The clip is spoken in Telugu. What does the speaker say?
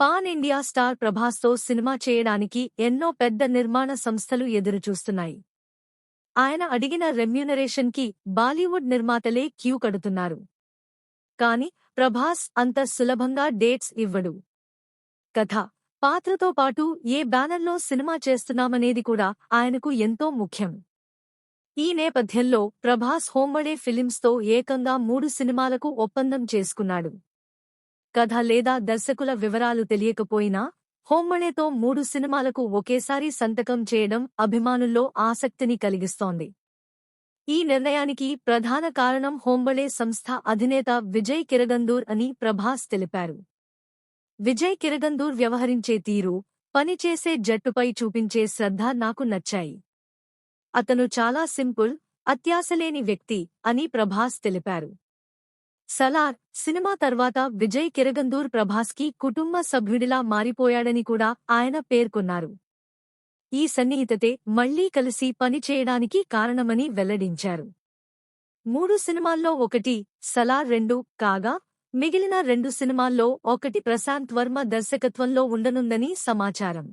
పాన్ ఇండియా స్టార్ ప్రభాస్తో సినిమా చేయడానికి ఎన్నో పెద్ద నిర్మాణ సంస్థలు ఎదురుచూస్తున్నాయి. ఆయన అడిగిన రెమ్యూనరేషన్కి బాలీవుడ్ నిర్మాతలే క్యూ కడుతున్నారు. కాని ప్రభాస్ అంత సులభంగా డేట్స్ ఇవ్వడు. కథ పాత్రతో పాటు ఏ బ్యానర్లో సినిమా చేస్తున్నామనేది కూడా ఆయనకు ఎంతో ముఖ్యం. ఈ నేపథ్యంలో ప్రభాస్ హోంబడే ఫిలిమ్స్తో ఏకంగా మూడు సినిమాలకు ఒప్పందం చేసుకున్నాడు. కథ లేదా దర్శకుల వివరాలు తెలియకపోయినా హోమ్మణేతో మూడు సినిమాలకు ఒకేసారి సంతకం చేయడం అభిమానుల్లో ఆసక్తిని కలిగిస్తోంది. ఈ నిర్ణయానికి ప్రధాన కారణం హోంబళే సంస్థ అధినేత విజయ్ కిరగందూర్ అని ప్రభాస్ తెలిపారు. విజయ్ కిరగందూర్ వ్యవహరించే తీరు పనిచేసే జట్టుపై చూపించే శ్రద్ధ నాకు నచ్చాయి. అతను చాలా సింపుల్ అత్యాశలేని వ్యక్తి అని ప్రభాస్ తెలిపారు. సలార్ సినిమా తర్వాత విజయ్ కిరగందూర్ ప్రభాస్కి కుటుంబ సభ్యుడిలా మారిపోయాడని కూడా ఆయన పేర్కొన్నారు. ఈ సన్నిహితతే మళ్ళీ కలిసి పనిచేయడానికి కారణమని వెల్లడించారు. మూడు సినిమాల్లో ఒకటి సలార్ రెండు కాగా మిగిలిన రెండు సినిమాల్లో ఒకటి ప్రశాంత్ వర్మ దర్శకత్వంలో ఉండనుందని సమాచారం.